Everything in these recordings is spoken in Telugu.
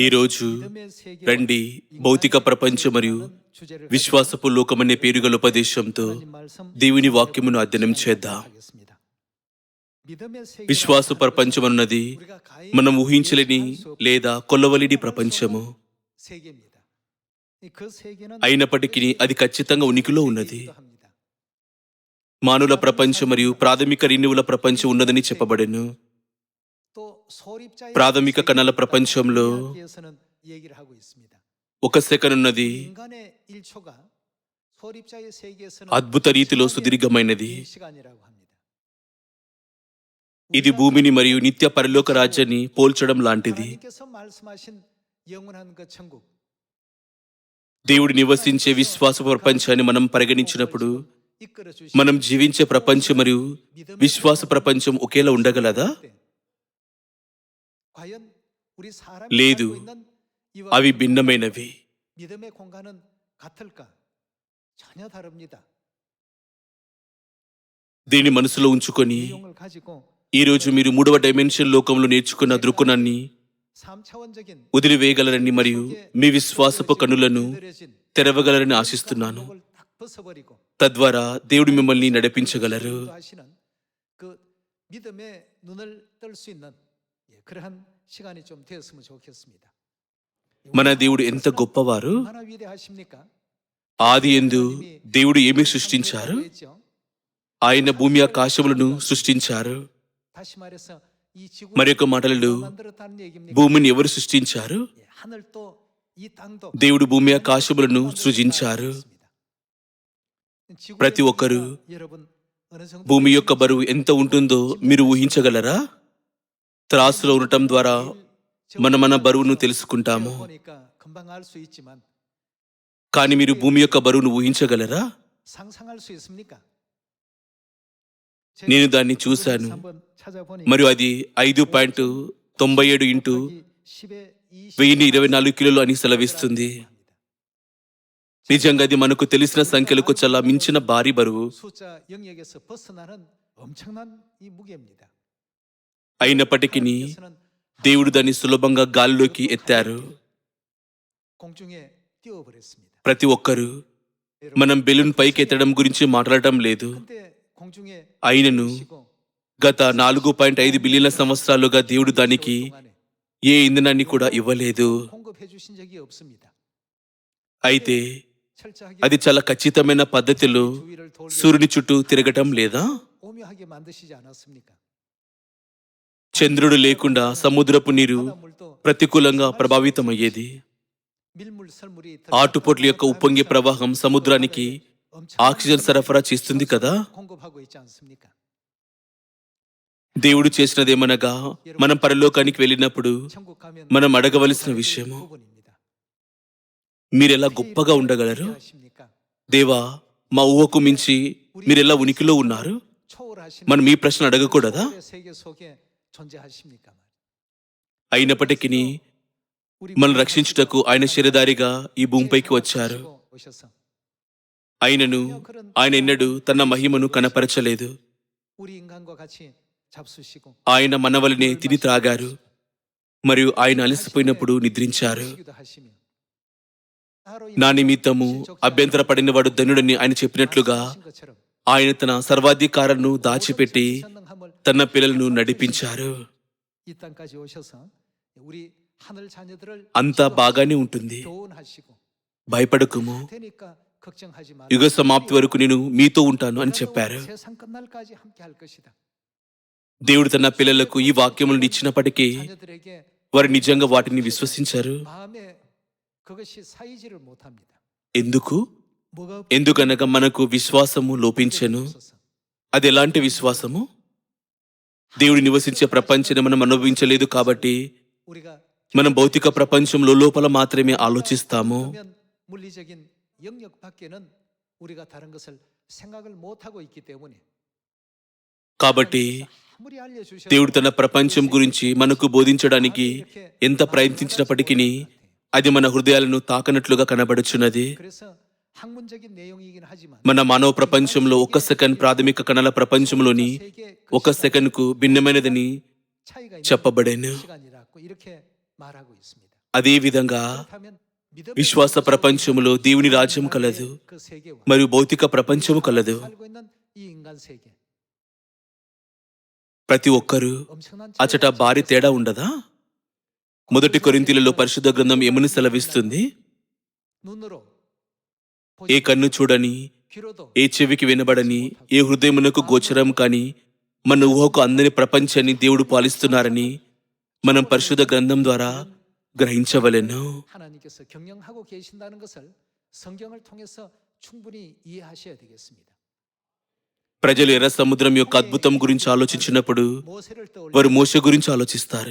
ఈరోజు రండి భౌతిక ప్రపంచం మరియు విశ్వాసపు లోకమనే పేరుగల ఉపదేశంతో దేవుని వాక్యమును అధ్యయనం చేద్దాం. విశ్వాస ప్రపంచం అన్నది మనం ఊహించలేని లేదా కొల్లవలిని ప్రపంచము. అయినప్పటికీ అది ఖచ్చితంగా ఉనికిలో ఉన్నది. మానవుల ప్రపంచం మరియు ప్రాథమిక రిన్యువుల ప్రపంచం ఉన్నదని చెప్పబడెను. ప్రాథమిక కణాల ప్రపంచంలో ఒక సెకన్ ఉన్నది అద్భుత రీతిలో సుదీర్ఘమైనది. ఇది భూమిని మరియు నిత్య పరలోక రాజ్యాన్ని పోల్చడం లాంటిది. దేవుడు నివసించే విశ్వాస ప్రపంచాన్ని మనం పరిగణించినప్పుడు మనం జీవించే ప్రపంచం మరియు విశ్వాస ప్రపంచం ఒకేలా ఉండగలదా? లేదు. అవి భిన్నమైనవి. దీన్ని మనసులో ఉంచుకొని ఈరోజు మీరు మూడవ డైమెన్షన్ లోకంలో నేర్చుకున్న దృక్కుణాన్ని వదిలివేయగలరని మరియు మీ విశ్వాసపు కనులను తెరవగలరని ఆశిస్తున్నాను. తద్వారా దేవుడు మిమ్మల్ని నడిపించగలరు. మన దేవుడు ఎంత గొప్పవారు? ఆది ఎందు దేవుడు ఏమి సృష్టించారు? ఆయన భూమి ఆకాశములను సృష్టించారు. మరొక మాటలు భూమిని ఎవరు సృష్టించారు? దేవుడు భూమి ఆకాశములను సృజించారు. ప్రతి ఒక్కరు భూమి యొక్క బరువు ఎంత ఉంటుందో మీరు ఊహించగలరా? త్రాసులో ఉండటం ద్వారా మన మన బరువును తెలుసుకుంటాము. కానీ మీరు భూమి యొక్క బరువును ఊహించగలరా? నేను దాన్ని చూశాను. మరియు అది ఐదు పాయింట్ తొంభై ఏడు ఇంటూ వెయ్యిని ఇరవై నాలుగు కిలోలు అని సెలవిస్తుంది. నిజంగా అది మనకు తెలిసిన సంఖ్యలకు చాలా మించిన భారీ బరువు. అయినప్పటికీ దేవుడు దాన్ని సులభంగా గాలిలోకి ఎత్తారు. ప్రతి ఒక్కరూ మనం బెలూన్ పైకి ఎత్తడం గురించి మాట్లాడటం లేదు. అయినను గత నాలుగు పాయింట్ ఐదు బిలియన్ల సంవత్సరాలుగా దేవుడు దానికి ఏ ఇంధనాన్ని కూడా ఇవ్వలేదు. అయితే అది చాలా ఖచ్చితమైన పద్ధతిలో సూర్యుని చుట్టూ తిరగటం లేదా? చంద్రుడు లేకుండా సముద్రపు నీరు ప్రతికూలంగా ప్రభావితమయ్యేది. ఆటుపొట్ల యొక్క ఉప్పొంగి ప్రవాహం సముద్రానికి ఆక్సిజన్ సరఫరా చేస్తుంది కదా? దేవుడు చేసినదేమనగా మనం పరలోకానికి వెళ్ళినప్పుడు మనం అడగవలసిన విషయము మీరెలా గొప్పగా ఉండగలరు? దేవా మా ఊహకు మించి మీరెలా ఉనికిలో ఉన్నారు? మనం ఈ ప్రశ్న అడగకూడదా? అయినప్పటికీ మనం రక్షించుటకు ఆయన శరీరదారిగా ఈ భూమిపైకి వచ్చారు. ఆయనను ఆయన ఎన్నడు తన మహిమను కనపరచలేదు. ఆయన మనవలనే తిని త్రాగారు. మరియు ఆయన అలసిపోయినప్పుడు నిద్రించారు. నా నిమిత్తము అభ్యంతరపడిన వాడు ధనుడని ఆయన చెప్పినట్లుగా ఆయన తన సర్వాధికారను దాచిపెట్టి తన పిల్లలను నడిపించారు. అంతా బాగానే ఉంటుంది. భయపడకుము. యుగ సమాప్తి వరకు నేను మీతో ఉంటాను అని చెప్పారు. దేవుడు తన పిల్లలకు ఈ వాక్యములను ఇచ్చినప్పటికీ వారు నిజంగా వాటిని విశ్వసించారు. ఎందుకు? ఎందుకనగా మనకు విశ్వాసము లోపించను. అది ఎలాంటి విశ్వాసము? దేవుడు నివసించే ప్రపంచాన్ని మనం అనుభవించలేదు కాబట్టి మనం భౌతిక ప్రపంచంలో లోపల మాత్రమే ఆలోచిస్తాము. కాబట్టి దేవుడు తన ప్రపంచం గురించి మనకు బోధించడానికి ఎంత ప్రయత్నించినప్పటికీ అది మన హృదయాలను తాకనట్లుగా కనబడుచున్నది. మన మానవ ప్రపంచంలో ఒక సెకండ్ ప్రాథమిక కణాల ప్రపంచంలోని ఒక సెకండ్కు భిన్నమైనదని చెప్పబడేను. అదే విధంగా విశ్వాస ప్రపంచంలో దేవుని రాజ్యం కలదు మరియు భౌతిక ప్రపంచము కలదు. ప్రతి ఒక్కరూ అచట భారీ తేడా ఉండదా? మొదటి కొరింతిలలో పరిశుద్ధ గ్రంథం ఏమని సెలవిస్తుంది? ఏ కన్ను చూడని ఏ చెవికి వినబడని ఏ హృదయమునకు గోచరం కాని మన ఊహకు అందని ప్రపంచాన్ని దేవుడు పాలిస్తున్నారని మనం పరిశుద్ధ గ్రంథం ద్వారా గ్రహించవలెను. ప్రజలు ఎర్ర సముద్రం యొక్క అద్భుతం గురించి ఆలోచించినప్పుడు వారు మోస గురించి ఆలోచిస్తారు.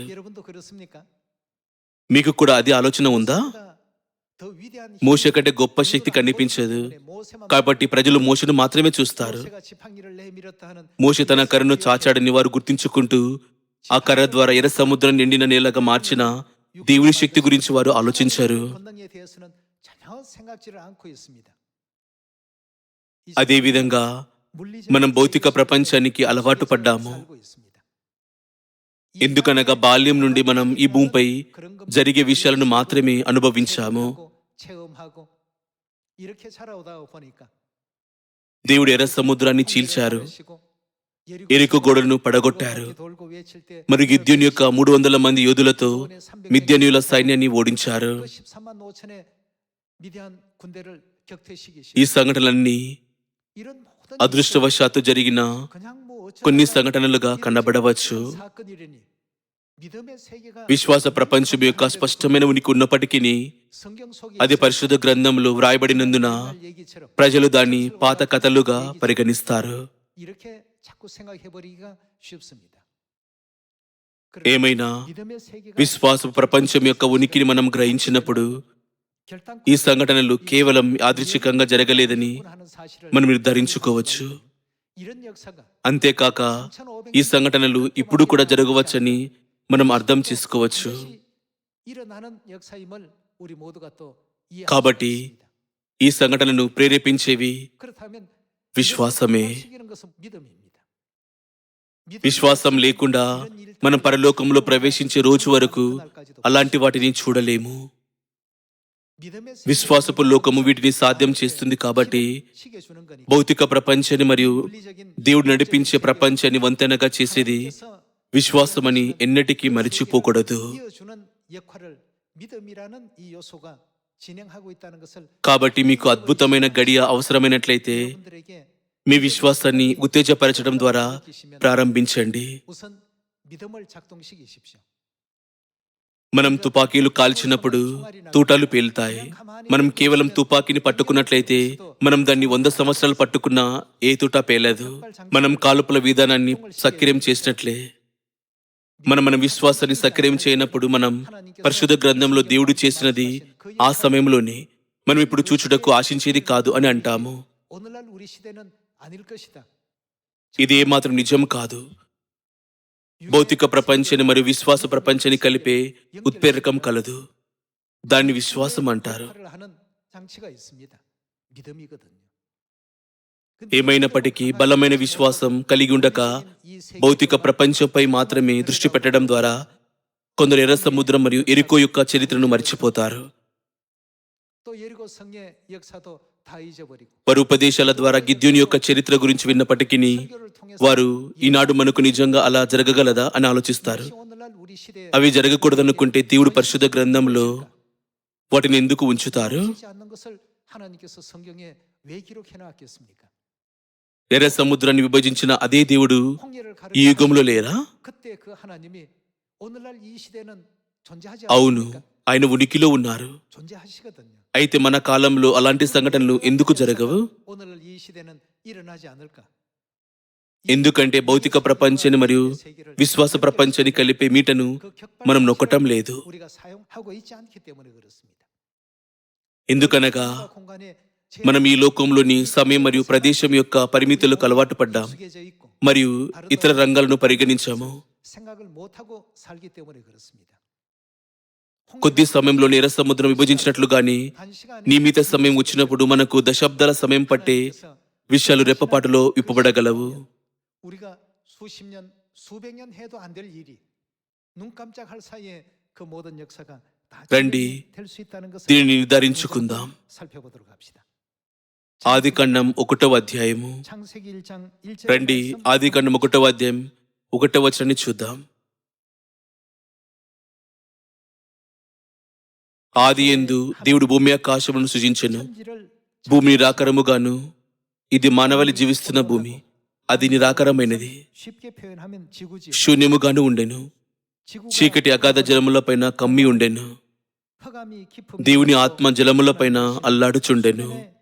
మీకు కూడా అది ఆలోచన ఉందా? మోష కంటే గొప్ప శక్తి కనిపించదు. కాబట్టి ప్రజలు మోషను మాత్రమే చూస్తారు. మోష తన కర్రను చాచాడని వారు గుర్తించుకుంటూ ఆ కర్ర ద్వారా ఎర్ర సముద్రం నిండిన నీళ్ళగా మార్చిన దేవుడి శక్తి గురించి వారు ఆలోచించారు. అదేవిధంగా మనం భౌతిక ప్రపంచానికి అలవాటు పడ్డాము. ఎందుకనగా బాల్యం నుండి మనం ఈ భూమిపై జరిగే విషయాలను మాత్రమే అనుభవించాము. 체험하고 체험하고 이렇게 살아오다 보니까 దేవుడు ఎర్ర సముద్రాన్ని చీల్చారు ఎరికో ఎరుకు గోడలను పడగొట్టారు మరి గిద్యోని యొక్క మూడు వందల మంది యోధులతో మిద్యనీయుల సైన్యాన్ని ఓడించారు ఈ సంఘటనలన్నీ అదృష్టవశాత్తు జరిగిన కొన్ని సంఘటనలుగా కనబడవచ్చు విశ్వాస ప్రపంచం యొక్క స్పష్టమైన ఉనికి ఉన్నప్పటికీ అది పరిశుద్ధ గ్రంథంలో వ్రాయబడినందున ప్రజలు దాన్ని పాత కథలుగా పరిగణిస్తారు. ఏమైనా విశ్వాస ప్రపంచం యొక్క ఉనికిని మనం గ్రహించినప్పుడు ఈ సంఘటనలు కేవలం యాదృచ్ఛికంగా జరగలేదని మనం నిర్ధారించుకోవచ్చు. అంతేకాక ఈ సంఘటనలు ఇప్పుడు కూడా జరగవచ్చని మనం అర్థం చేసుకోవచ్చు. కాబట్టి ఈ సంఘటనను ప్రేరేపించేవి విశ్వాసమే. విశ్వాసం లేకుండా మనం పరలోకంలో ప్రవేశించే రోజు వరకు అలాంటి వాటిని చూడలేము. విశ్వాసపు లోకము వీటిని సాధ్యం చేస్తుంది కాబట్టి భౌతిక ప్రపంచాన్ని మరియు దేవుడు నడిపించే ప్రపంచాన్ని వంతెనగా చేసేది విశ్వాసమని ఎన్నటికీ మరిచిపోకూడదు. కాబట్టి మీకు అద్భుతమైన గడియ అవసరమైనట్లయితే మీ విశ్వాసాన్ని ఉత్తేజపరచడం ద్వారా ప్రారంభించండి. మనం తుపాకీలు కాల్చినప్పుడు తూటాలు పేలుతాయి. మనం కేవలం తుపాకీని పట్టుకున్నట్లయితే మనం దాన్ని వంద సంవత్సరాలు పట్టుకున్నా ఏ తూటా పేలదు. మనం కాలుపుల విధానాన్ని సక్రియం చేసినట్లే. మనం మన విశ్వాసాన్ని సక్రియం చేయనప్పుడు మనం పరిశుద్ధ గ్రంథంలో దేవుడు చేసినది ఆ సమయంలోనే మనం ఇప్పుడు చూచుటకు ఆశించేది కాదు అని అంటాము. ఇది ఏమాత్రం నిజం కాదు. భౌతిక ప్రపంచాన్ని మరియు విశ్వాస ప్రపంచాన్ని కలిపే ఉత్ప్రేరకం కలదు. దాన్ని విశ్వాసం అంటారు. ఏమైనప్పటికీ బలమైన విశ్వాసం కలిగి ఉండక భౌతిక ప్రపంచంపై మాత్రమే దృష్టి పెట్టడం ద్వారా కొందరు ఎర్ర సముద్రం మరియు ఎరుకో యొక్క చరిత్రను మర్చిపోతారు. పరుపదేశాల ద్వారా గిద్యుని యొక్క చరిత్ర గురించి విన్నప్పటికీ వారు ఈనాడు మనకు నిజంగా అలా జరగగలదా అని ఆలోచిస్తారు. అవి జరగకూడదనుకుంటే దేవుడు పరిశుద్ధ గ్రంథంలో వాటిని ఎందుకు ఉంచుతారు? ఎర్ర సముద్రాన్ని విభజించిన అదే దేవుడు ఈ యుగంలో లేరా? అవును. ఆయన ఉనికిలో ఉన్నారు. అయితే మన కాలంలో అలాంటి సంఘటనలు ఎందుకు జరగవు? ఎందుకంటే భౌతిక ప్రపంచాన్ని మరియు విశ్వాస ప్రపంచాన్ని కలిపే మీటను మనం నొక్కటం లేదు. ఎందుకనగా మనం ఈ లోకంలోని సమయం మరియు ప్రదేశం యొక్క పరిమితులకు అలవాటు పడ్డాం. మరియు ఇతర రంగాలను పరిగణించాము. కొద్ది సమయంలో ఎర్ర సముద్రం విభజించినట్లుగానే నియమిత సమయం వచ్చినప్పుడు మనకు దశాబ్దాల సమయం పట్టే విషయాలు రెప్పపాటులో ఇప్పబడగలవు. రండి దీనిని నిర్ధారించుకుందాం. ఆది ఖండం ఒకటవ అధ్యాయము. రండి ఆది ఖండం ఒకటవ అధ్యాయం ఒకటవ వచనాన్ని చూద్దాం. ఆది ఎందు దేవుడు భూమి ఆకాశమును సృజించను. భూమి నిరాకరముగాను ఇది మానవులు జీవిస్తున్న భూమి. అది నిరాకరమైనది. శూన్యముగాను ఉండెను. చీకటి అగాధ జలముల పైన కమ్మి ఉండెను. దేవుని ఆత్మ జలముల పైన అల్లాడుచుండెను.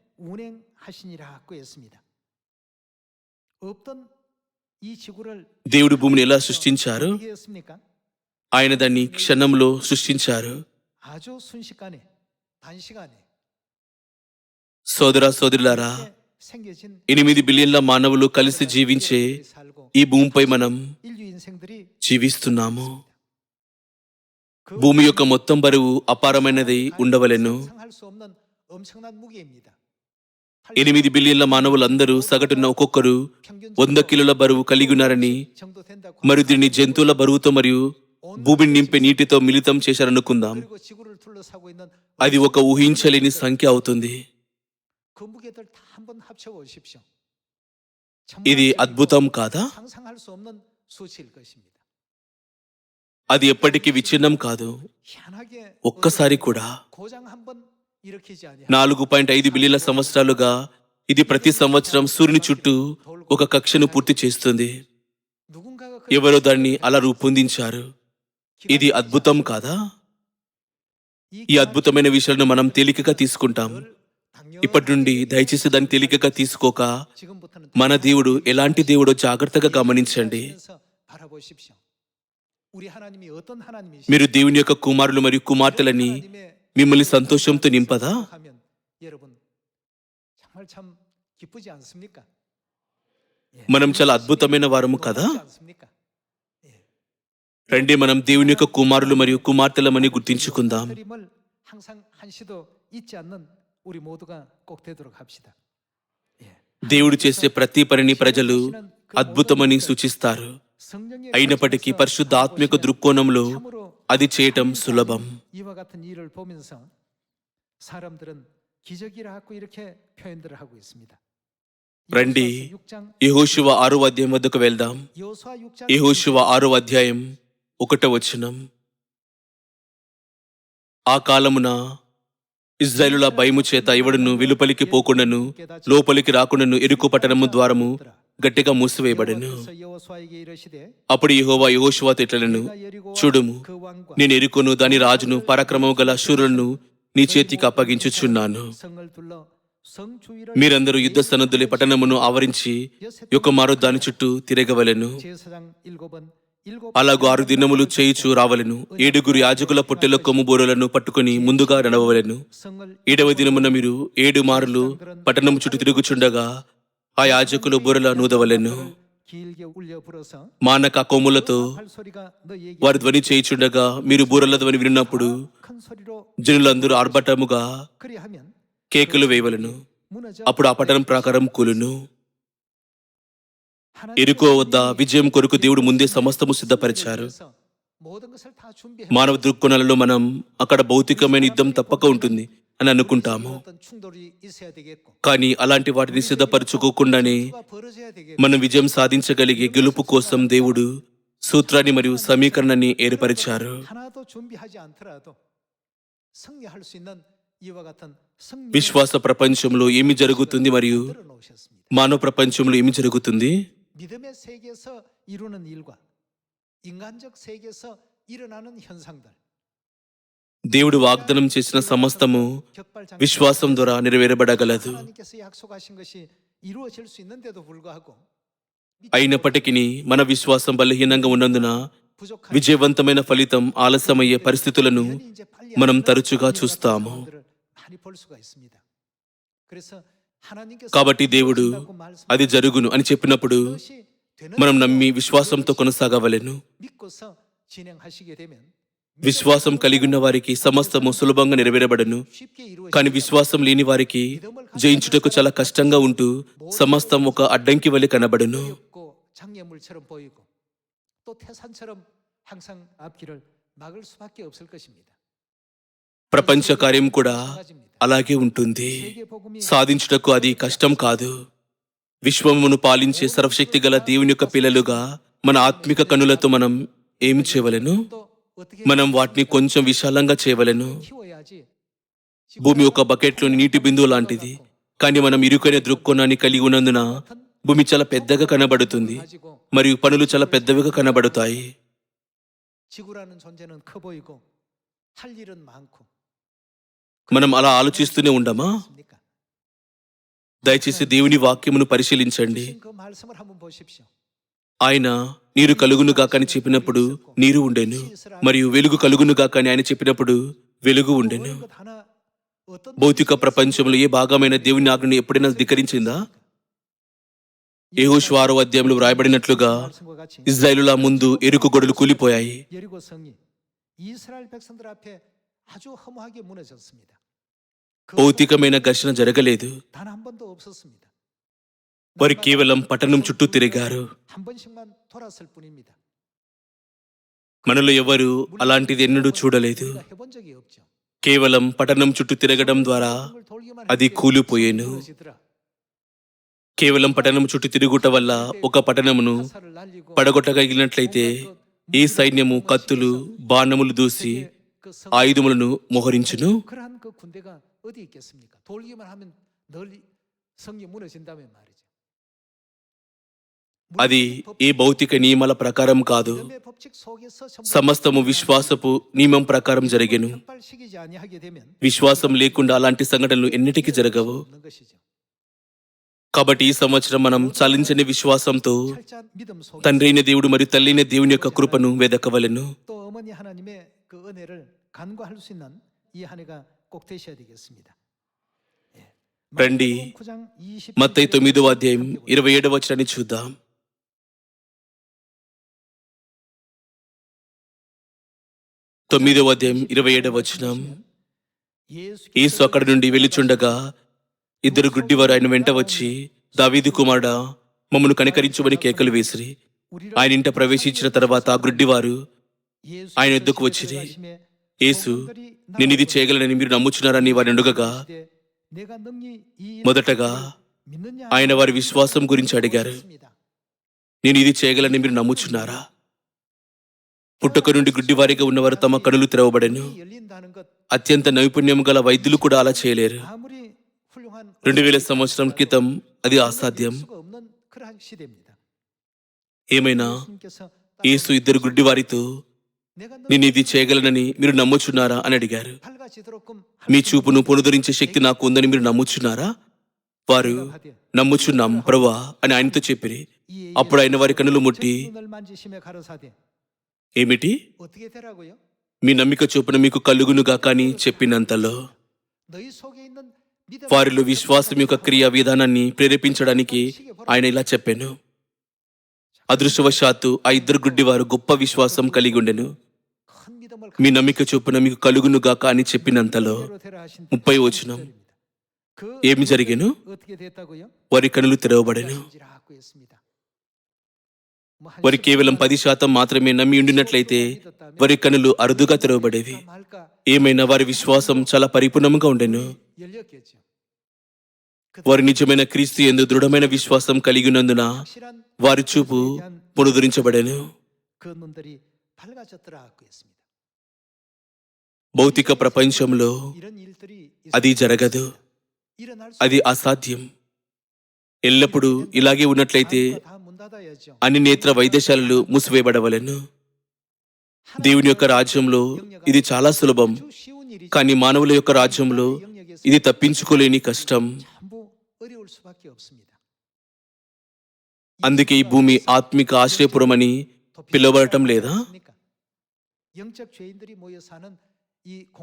దేవుడు భూమిని ఎలా సృష్టించారు? ఆయన దాన్ని క్షణంలో సృష్టించారు. సోదరా సోదరులారా ఎనిమిది బిలియన్ల మానవులు కలిసి జీవించే ఈ భూమిపై మనం జీవిస్తున్నాము. భూమి యొక్క మొత్తం బరువు అపారమైనది ఉండవలెను. ఎనిమిది బిలియన్ల మానవులందరూ సగటున ఒక్కొక్కరు వంద కిలోల బరువు కలిగి ఉన్నారని మరి దీన్ని జంతువుల బరువుతో మరియు భూమిని నింపే నీటితో మిళితం చేశారనుకుందాం. అది ఒక ఊహించలేని సంఖ్య అవుతుంది. ఇది అద్భుతం కాదా? అది ఎప్పటికీ విచ్ఛిన్నం కాదు. ఒక్కసారి కూడా. నాలుగు పాయింట్ ఐదు బిలియన్ల సంవత్సరాలుగా ఇది ప్రతి సంవత్సరం సూర్యుని చుట్టూ ఒక కక్షను పూర్తి చేస్తుంది. ఎవరో దాన్ని అలా రూపొందించారు ఇది అద్భుతం కాదా? ఈ అద్భుతమైన విషయాలను మనం తేలికగా తీసుకుంటాం. ఇప్పటి నుండి దయచేసి దాన్ని తేలికగా తీసుకోక మన దేవుడు ఎలాంటి దేవుడో జాగ్రత్తగా గమనించండి. మీరు దేవుని యొక్క కుమారులు మరియు కుమార్తెలని మిమ్మల్ని సంతోషంతో నింపదా? మనం చాలా అద్భుతమైన వారము కదా? రండి మనం దేవుని యొక్క కుమారులు మరియు కుమార్తెలమని గుర్తించుకుందాం. దేవుడు చేసే ప్రతి పనిని ప్రజలు అద్భుతమని సూచిస్తారు. అయినప్పటికీ పరిశుద్ధ ఆత్మిక దృక్కోణంలో అది చేయటం సులభం. రండి. యహోశివ ఆరు అధ్యాయం వద్దకు వెళ్దాం. యహోశివ ఆరు అధ్యాయం ఒకట వచనం. ఆ కాలమున ఇజ్రాయేలుల భయము చేత ఎవడును వెలుపలికి పోకుండాను లోపలికి రాకుండాను ఇరుకు పట్టణము ద్వారము గట్టిగా మూసివేయబడను. అప్పుడు యహోవా యహోశివా తిట్లను చూడుము నేను ఎరుకును దాని రాజును పరాక్రమం గల శూరులను నీ చేతికి అప్పగించుచున్నాను. మీరందరూ యుద్ధ సన్నద్ధులే పట్టణమును ఆవరించి యొక్క మారో దాని చుట్టూ తిరగవలెను. అలాగూ ఆరు దినములు చేయిచూ రావలను. ఏడుగురు యాజకుల పొట్టెల కొమ్ము బోరలను పట్టుకుని ముందుగా నడవలను ఏడవ దినమున మీరు ఏడు మారులు పట్టణం చుట్టూ తిరుగుచుండగా ఆ యాజకులు బురల నూదవలెను. మానక కొమ్ములతో వారి ధ్వని చేయిచుండగా మీరు బూరల ధ్వని విన్నప్పుడు జనులందరూ ఆర్భటముగా కేకులు వేయవలను. అప్పుడు ఆ పట్టణం ప్రాకారం కూలును. ఎరుకో వద్ద విజయం కొరకు దేవుడు ముందే సమస్తము సిద్ధపరిచారు. మానవ దృక్కోణాలలో మనం అక్కడ భౌతికమైన యుద్ధం తప్పక ఉంటుంది. అని అనుకుంటాము 어떤 충돌이 있어야 되겠고 కానీ అలాంటి వాటిని సిద్ధపరచుకోకుండానే 가 벌어져야 되겠고 మనం విజయం సాధించగలిగే గెలుపు కోసం దేవుడు సూత్రాన్ని మరియు సమీకరణాన్ని ఏర్పరిచారు 하나도 준비하지 않더라도 승리할 수 있는 이와 같은 승리 విశ్వాస ప్రపంచంలో ఏమి జరుగుతుంది మరియు 놓으셨습니다. మానవ ప్రపంచంలో ఏమి జరుగుతుంది 믿음의 세계에서 이루는 일과 인간적 세계에서 일어나는 현상들 దేవుడు వాగ్దానం చేసిన సమస్తము విశ్వాసం ద్వారా నెరవేరబడగలదు. అయినప్పటికీ మన విశ్వాసం బలహీనంగా ఉన్నందున విజయవంతమైన ఫలితం ఆలస్యమయ్యే పరిస్థితులను మనం తరచుగా చూస్తాము. కాబట్టి దేవుడు అది జరుగును అని చెప్పినప్పుడు మనం నమ్మి విశ్వాసంతో కొనసాగవలెను. విశ్వాసం కలిగి ఉన్న వారికి సమస్తము సులభంగా నెరవేరబడను. కానీ విశ్వాసం లేని వారికి జయించుటకు చాలా కష్టంగా ఉంటూ సమస్తం ఒక అడ్డంకి వలె కనబడను. ప్రపంచ కార్యం కూడా అలాగే ఉంటుంది. సాధించుటకు అది కష్టం కాదు. విశ్వమును పాలించే సర్వశక్తి గల దేవుని యొక్క పిల్లలుగా మన ఆత్మిక కనులతో మనం ఏమి చేయవలను? మనం వాటిని కొంచెం విశాలంగా చేయవలను. భూమి ఒక బకెట్లోని నీటి బిందువు లాంటిది. కానీ మనం ఇరుకైన దృక్కోణాన్ని కలిగి ఉన్నందున భూమి చాలా పెద్దగా కనబడుతుంది. మరియు పనులు చాలా పెద్దవిగా కనబడతాయి. మనం అలా ఆలోచిస్తూనే ఉండమా? దయచేసి దేవుని వాక్యమును పరిశీలించండి. ఆయన నీరు కలుగునుగాకని చెప్పినప్పుడు నీరు ఉండేను మరియు వెలుగు కలుగునుగాకని ఆయన చెప్పినప్పుడు వెలుగు ఉండేను. భౌతిక ప్రపంచంలో ఏ భాగమైన దేవుని ఆజ్ఞను ఎప్పుడైనా ధిక్కరించిందా? ఏహోశ్వారు అధ్యాయంలో వ్రాయబడినట్లుగా ఇజ్రాయిలుల ముందు ఎరుకు గొడలు కూలిపోయాయి. భౌతికమైన ఘర్షణ జరగలేదు. వారు కేవలం పట్టణం చుట్టూ తిరిగారు. మనలో ఎవరు అలాంటిది ఎన్నడూ చూడలేదు. కేవలం పట్టణం చుట్టూ తిరగడం ద్వారా అది కూలిపోయేను. కేవలం పట్టణం చుట్టూ తిరుగుట వల్ల ఒక పట్టణమును పడగొట్టగలిగినట్లయితే ఈ సైన్యము కత్తులు బాణములు దూసి ఆయుధములను మోహరించును? అది ఏ భౌతిక నియమాల ప్రకారం కాదు. సమస్తము విశ్వాసపు నియమం ప్రకారం జరిగెను. విశ్వాసం లేకుండా అలాంటి సంఘటనలు ఎన్నిటికీ జరగవు. కాబట్టి ఈ సంవత్సరం మనం చలించని విశ్వాసంతో తండ్రైన దేవుడు మరియు తల్లిన దేవుని యొక్క కృపను వెదకవలను. రండి. మత్తై తొమ్మిదవ అధ్యాయం ఇరవై ఏడవ వచనాన్ని చూద్దాం. తొమ్మిదవ అధ్యాయం ఇరవై ఏడవ వచనం. యేసు అక్కడి నుండి వెళ్ళిచుండగా ఇద్దరు గుడ్డివారు ఆయన వెంట వచ్చి దావీదు కుమారుడా మమ్మను కనికరించమని కేకలు వేసిరి. ఆయన ఇంట ప్రవేశించిన తర్వాత ఆ గుడ్డివారు ఆయన ఎద్దుకు వచ్చిరి. యేసు నేను ఇది చేయగలనని మీరు నమ్ముచున్నారని వారిని అడుగగా మొదటగా ఆయన వారి విశ్వాసం గురించి అడిగారు. నేను ఇది చేయగలని మీరు నమ్ముచున్నారా? పుట్టుక నుండి గుడ్డివారిగా ఉన్నవారు తమ కడులు తెరవబడను. అత్యంత నైపుణ్యం గల వైద్యులు కూడా అలా చేయలేరు. రెండు వేల సంవత్సరం క్రితం అది అసాధ్యం. ఏమైనా? యేసు ఇద్దరు గుడ్డివారితో నేను ఇది చేయగలనని మీరు నమ్ముచున్నారా? అని అడిగారు. మీ చూపును పునరుద్ధరించే శక్తి నాకు ఉందని మీరు నమ్ముచున్నారా? వారు నమ్ముచున్నాం ప్రభా అని ఆయనతో చెప్పిరి. అప్పుడు ఆయన వారి కనులు ముట్టి ఏమిటి? మీ నమ్మిక చూపున మీకు కలుగునుగా కాని చెప్పినంతలో వారిలో విశ్వాసం యొక్క క్రియా విధానాన్ని ప్రేరేపించడానికి ఆయన ఇలా చెప్పాను. అదృశ్యవశాత్తు ఆ ఇద్దరు గుడ్డివారు గొప్ప విశ్వాసం కలిగి ఉండెను. మీ నమ్మిక చూపున మీకు కలుగునుగాక అని చెప్పినంతలో ముప్పై వచనం. ఏమి జరిగాను? వారి కనులు తెరవబడేను. వారి కేవలం పది శాతం మాత్రమే నమ్మి ఉండినట్లయితే వారి కనులు అరుదుగా తెరవబడేవి. ఏమైనా వారి విశ్వాసం చాలా పరిపూర్ణంగా ఉండెను. వారి నిజమైన క్రీస్తు ఎందు దృఢమైన విశ్వాసం కలిగినందున వారి చూపు పునరుద్ధరించబడేను భౌతిక ప్రపంచంలో అది జరగదు. అది అసాధ్యం. ఎల్లప్పుడూ ఇలాగే ఉన్నట్లయితే అన్ని నేత్ర వైద్యశాలలు మూసివేయబడవలను. దేవుని యొక్క రాజ్యంలో ఇది చాలా సులభం. కానీ మానవుల యొక్క రాజ్యంలో ఇది తప్పించుకోలేని కష్టం. అందుకే ఈ భూమి ఆత్మిక ఆశ్రయపురమని పిలువబడటం లేదా?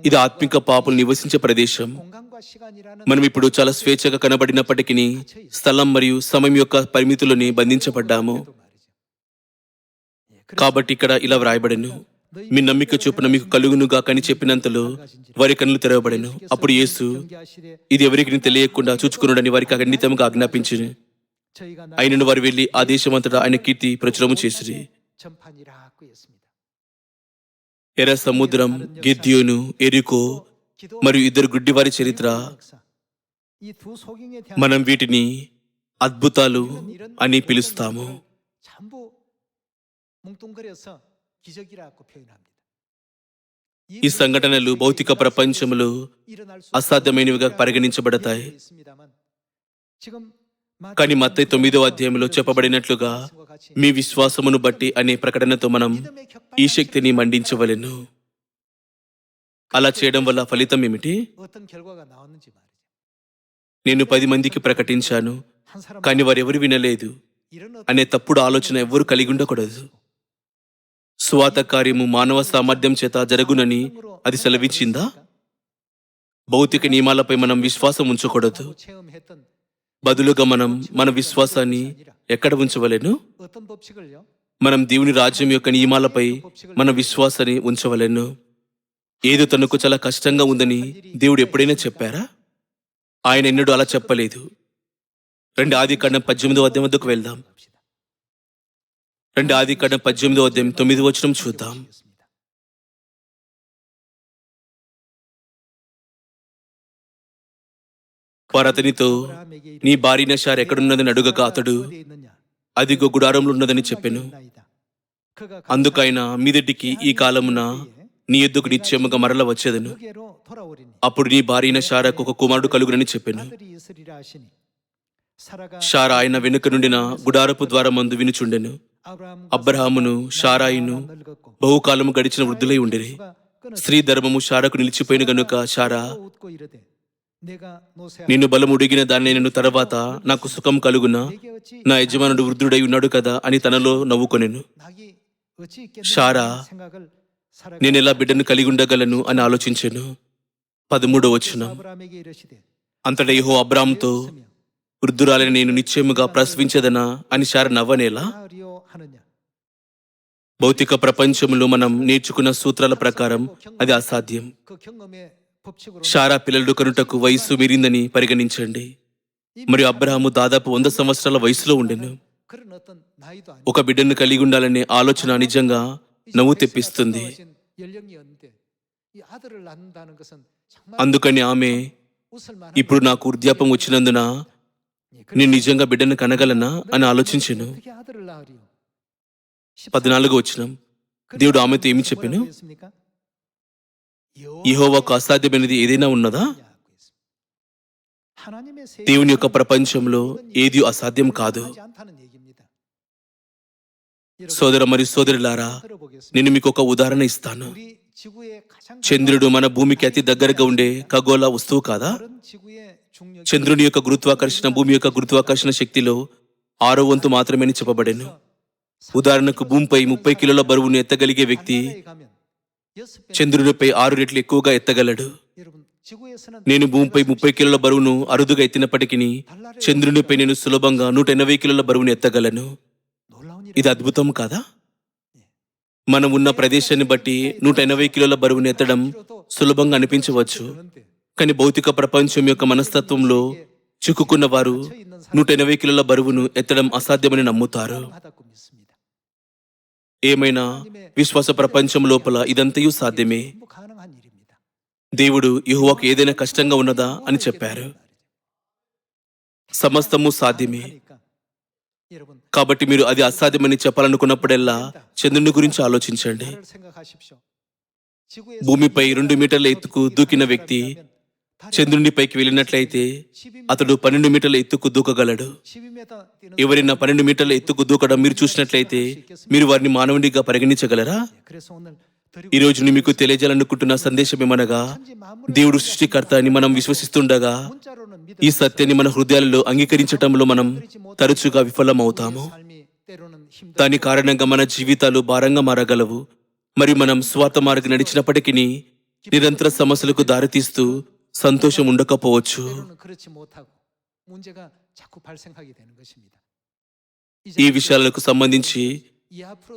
ఇది ఆత్మిక పాపులు నివసించే ప్రదేశం. మనం ఇప్పుడు చాలా స్వేచ్ఛగా కనబడినప్పటికీ స్థలం మరియు సమయం యొక్క పరిమితులని బంధించబడ్డాము. కాబట్టి ఇక్కడ ఇలా వ్రాయబడను. మీ నమ్మిక చూపిన మీకు కలుగునుగా కని చెప్పినంతలో వారి కన్నులు తెరవబడను. అప్పుడు యేసు ఇది ఎవరికి తెలియకుండా చూచుకున్నాడని వారికి ఖండితంగా ఆజ్ఞాపించింది ఆయనను వారు వెళ్ళి ఆ దేశమంతటా ఆయన కీర్తి ప్రచురము చేసిరి. ఎర్ర సముద్రం గిద్యోను ఎరికో మరియు ఇద్దరు గుడ్డివారి చరిత్ర. మనం వీటిని అద్భుతాలు అని పిలుస్తాము. ఈ సంఘటనలు భౌతిక ప్రపంచంలో అసాధ్యమైనవిగా పరిగణించబడతాయి. కానీ మత్తై తొమ్మిదో అధ్యాయంలో చెప్పబడినట్లుగా మీ విశ్వాసమును బట్టి అనే ప్రకటనతో మనం ఈ శక్తిని మండించవలెను. అలా చేయడం వల్ల ఫలితం ఏమిటి? నేను పది మందికి ప్రకటించాను కానీ వారెవరు వినలేదు. అనే తప్పుడు ఆలోచన ఎవ్వరు కలిగి ఉండకూడదు. స్వాత కార్యము మానవ సామర్థ్యం చేత జరుగునని అది సెలవిచ్చిందా? భౌతిక నియమాలపై మనం విశ్వాసం ఉంచకూడదు. బదులుగా మనం మన విశ్వాసాన్ని ఎక్కడ ఉంచవలేను? మనం దేవుని రాజ్యం యొక్క నియమాలపై మన విశ్వాసాన్ని ఉంచవలేను. ఏదో తనకు చాలా కష్టంగా ఉందని దేవుడు ఎప్పుడైనా చెప్పారా? ఆయన ఎన్నడూ అలా చెప్పలేదు. రెండు ఆది కాండం పద్దెనిమిదో అధ్యాయం వద్దకు వెళ్దాం. రెండు ఆది కాండం పద్దెనిమిదో అధ్యాయం తొమ్మిది వచ్చిన చూద్దాం. వారు అతనితో నీ భార్య నషార్ ఎక్కడున్నదని అడుగక అతడు అదిగో గుడారంలో ఉన్నదని చెప్పాను. అందుకైనా మీదటికి ఈ కాలమున నీ ఎద్దుకు నిశ్చయముగా మరల వచ్చేదను. అప్పుడు నీ భార్య షారాకు ఒక కుమారుడు కలుగునని చెప్పాను. షారా ఆయన వెనుక నుండిన గుడారపు ద్వారమందు వినుచుండెను. అబ్రహామును షారాయిను బహుకాలము గడిచిన వృద్ధులై ఉండేది స్త్రీ ధర్మము షారాకు నిలిచిపోయిన గనుక షారా నిన్ను బలముడిగిన దాన్ని నిన్ను తర్వాత నాకు సుఖం కలుగునా? నా యజమానుడు వృద్ధుడై ఉన్నాడు కదా అని తనలో నవ్వుకొనెను. షారా నేను ఎలా బిడ్డను కలిగి ఉండగలను అని ఆలోచించాను. పదమూడో వచ్చిన అంతటా యహో అబ్రామ్తో వృద్ధురాలని నేను నిశ్చయముగా ప్రసవించదనా? అని షార నవ్వనేలా? భౌతిక ప్రపంచంలో మనం నేర్చుకున్న సూత్రాల ప్రకారం అది అసాధ్యం. షారా పిల్లలు కనుటకు వయస్సు మీరిందని పరిగణించండి. మరియు అబ్రహాము దాదాపు వంద సంవత్సరాల వయసులో ఉండెను. ఒక బిడ్డను కలిగి ఉండాలనే ఆలోచన నిజంగా నవ్వు తెప్పిస్తుంది. అందుకని ఆమె ఇప్పుడు నాకు వృద్ధాపం వచ్చినందున నేను నిజంగా బిడ్డను కనగలనా? అని ఆలోచించాను. పద్నాలుగు వచ్చిన దేవుడు ఆమెతో ఏమి చెప్పాను? యహోవాకు అసాధ్యమైనది ఏదైనా ఉన్నదా? దేవుని యొక్క ప్రపంచంలో ఏది అసాధ్యం కాదు. సోదర మరియు సోదరులారా నేను మీకు ఒక ఉదాహరణ ఇస్తాను. చంద్రుడు మన భూమికి అతి దగ్గరగా ఉండే ఖగోళ వస్తువు కాదా? చంద్రుని యొక్క గురుత్వాకర్షణ భూమి యొక్క గురుత్వాకర్షణ శక్తిలో ఆరో వంతు మాత్రమే అని చెప్పబడెను. ఉదాహరణకు భూమిపై ముప్పై కిలోల బరువును ఎత్తగలిగే వ్యక్తి చంద్రునిపై ఆరు రెట్లు ఎక్కువగా ఎత్తగలడు. నేను భూమిపై ముప్పై కిలోల బరువును అరుదుగా ఎత్తినప్పటికీ చంద్రునిపై నేను సులభంగా నూట ఎనభై కిలోల బరువును ఎత్తగలను. ఇది అద్భుతం కాదా? మనం ఉన్న ప్రదేశాన్ని బట్టి నూట ఎనభై కిలోల బరువును ఎత్తడం సులభంగా అనిపించవచ్చు. కానీ భౌతిక ప్రపంచం యొక్క మనస్తత్వంలో చిక్కుకున్న వారు నూట ఎనభై కిలోల బరువును ఎత్తడం అసాధ్యమని నమ్ముతారు. ఏమైనా విశ్వాస ప్రపంచం లోపల ఇదంతయు సాధ్యమే? దేవుడు యెహోవాకు ఏదైనా కష్టంగా ఉన్నదా అని చెప్పారు. సమస్తము సాధ్యమే. కాబట్టి మీరు అది అసాధ్యమని చెప్పాలనుకున్నప్పుడల్లా చంద్రుని గురించి ఆలోచించండి. భూమిపై రెండు మీటర్ల ఎత్తుకు దూకిన వ్యక్తి చంద్రునిపైకి వెళ్ళినట్లయితే అతడు పన్నెండు మీటర్ల ఎత్తుకు దూకగలడు. ఎవరైనా పన్నెండు మీటర్ల ఎత్తుకు దూకడం మీరు చూసినట్లయితే మీరు వారిని మానవునిగా పరిగణించగలరా? ఈ రోజు మీకు తెలియజేయాలనుకుంటున్న సందేశం ఏమనగా దేవుడు సృష్టికర్త అని మనం విశ్వసిస్తుండగా ఈ సత్యాన్ని మన హృదయాలలో అంగీకరించటంలో మనం తరచుగా విఫలమవుతాము. దాని కారణంగా మన జీవితాలు భారంగా మారగలవు. మరియు మనం స్వార్థ మార్గం నడిచినప్పటికీ నిరంతర సమస్యలకు దారితీస్తూ సంతోషం ఉండకపోవచ్చు ఈ విషయాలకు సంబంధించి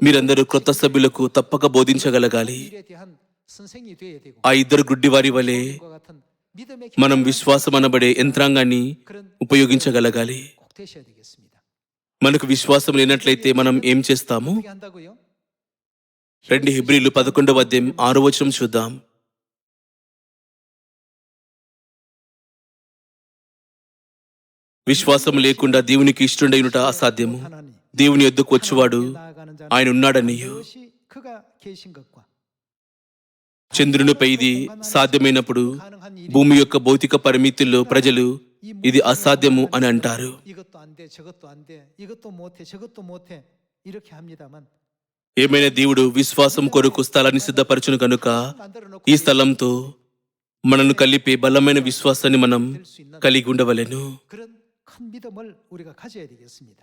మీరందరూ క్రొత్త సభ్యులకు తప్పక బోధించగలగాలి. ఆ ఇద్దరు గుడ్డివారి వలె మనం విశ్వాసం అనబడే యంత్రాంగాన్ని ఉపయోగించగలగాలి. మనకు విశ్వాసం లేనట్లయితే మనం ఏం చేస్తాము? రెండు హిబ్రిలు పదకొండవ అధ్యాయం ఆరు వచనం చూద్దాం. విశ్వాసం లేకుండా దేవునికి ఇష్టడైనట అసాధ్యము. దేవుని ఎద్దుకు వచ్చేవాడు ఆయన ఉన్నాడని చంద్రునిపై ఇది సాధ్యమైనప్పుడు భూమి యొక్క భౌతిక పరిమితుల్లో ప్రజలు ఇది అసాధ్యము అని అంటారు. ఏమైనా దేవుడు విశ్వాసం కొరకు స్థలాన్ని సిద్ధపరచును కనుక ఈ స్థలంతో మనను కలిపే బలమైన విశ్వాసాన్ని మనం కలిగి ఉండవలెను. 큰 믿음을 우리가 가져야 되겠습니다.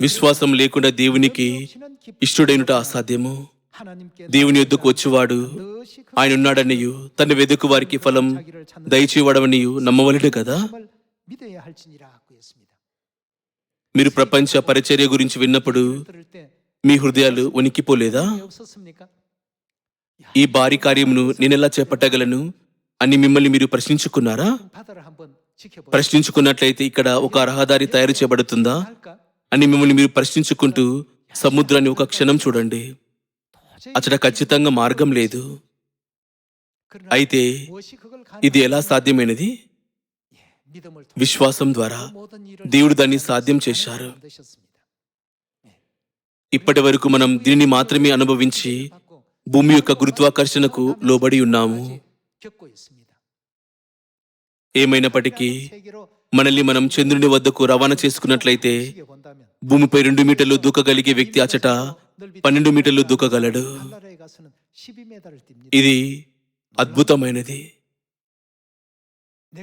విశ్వాసం లేకుండా దేవునికి 없이는 기쁨이 ఇష్టడైనట 없다. అసాధ్యము 하나님께 దేవుని 나아가자. యొద్దకు వచ్చేవాడు 반드시 그 ఆయన ఉన్నాడనియు తన వెదుకు వారికి ఫలం 자기를 찾는 దయచేయడమనియు నమ్మవలెను కదా 힘을 믿어야 할지니라고 했습니다. మీరు ప్రపంచ పరిచర్య గురించి విన్నప్పుడు 들을 때 మీ హృదయాలు ఉనికిపోలేదా 왜 없었습니까? 야, ఈ భారీ కార్యమును నేనెలా చేపట్టగలను అని మిమ్మల్ని మీరు ప్రశ్నించుకున్నారా ప్రశ్నించుకున్నట్లయితే ఇక్కడ ఒక రహదారి తయారు చేయబడుతుందా? అని మిమ్మల్ని మీరు ప్రశ్నించుకుంటూ సముద్రాన్ని ఒక క్షణం చూడండి. అతడ ఖచ్చితంగా మార్గం లేదు. అయితే ఇది ఎలా సాధ్యమైనది? విశ్వాసం ద్వారా. దేవుడు దాన్ని సాధ్యం చేశారు. ఇప్పటి వరకు మనం దీనిని మాత్రమే అనుభవించి భూమి యొక్క గురుత్వాకర్షణకు లోబడి ఉన్నాము. ఏమైనప్పటికీ మనల్ని మనం చంద్రుని వద్దకు రవాణా చేసుకున్నట్లయితే భూమిపై రెండు మీటర్లు దూకగలిగే వ్యక్తి అచట పన్నెండు మీటర్లు దూకగలడు. ఇది అద్భుతమైనది.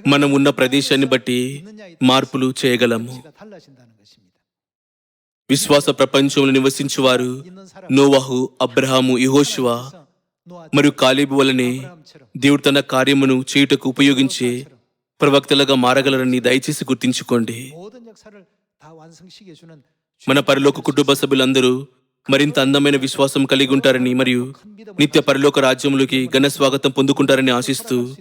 మనం ఉన్న ప్రదేశాన్ని బట్టి మార్పులు చేయగలము. విశ్వాస ప్రపంచంలో నివసించేవారు నోవాహు అబ్రహాము యహోశివ మరియు కాలేబు వలనే దేవుడు తన కార్యమును చేయుటకు ఉపయోగించే ప్రవక్తలుగా మారగలరని దయచేసి గుర్తించుకోండి. మన పరిలోక కుటుంబ సభ్యులందరూ మరింత అందమైన విశ్వాసం కలిగి ఉంటారని మరియు నిత్య పరిలోక రాజ్యంలోకి ఘన స్వాగతం పొందుకుంటారని ఆశిస్తూ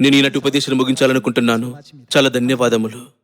నేను ఈనాటి ఉపదేశం ముగించాలనుకుంటున్నాను. చాలా ధన్యవాదములు.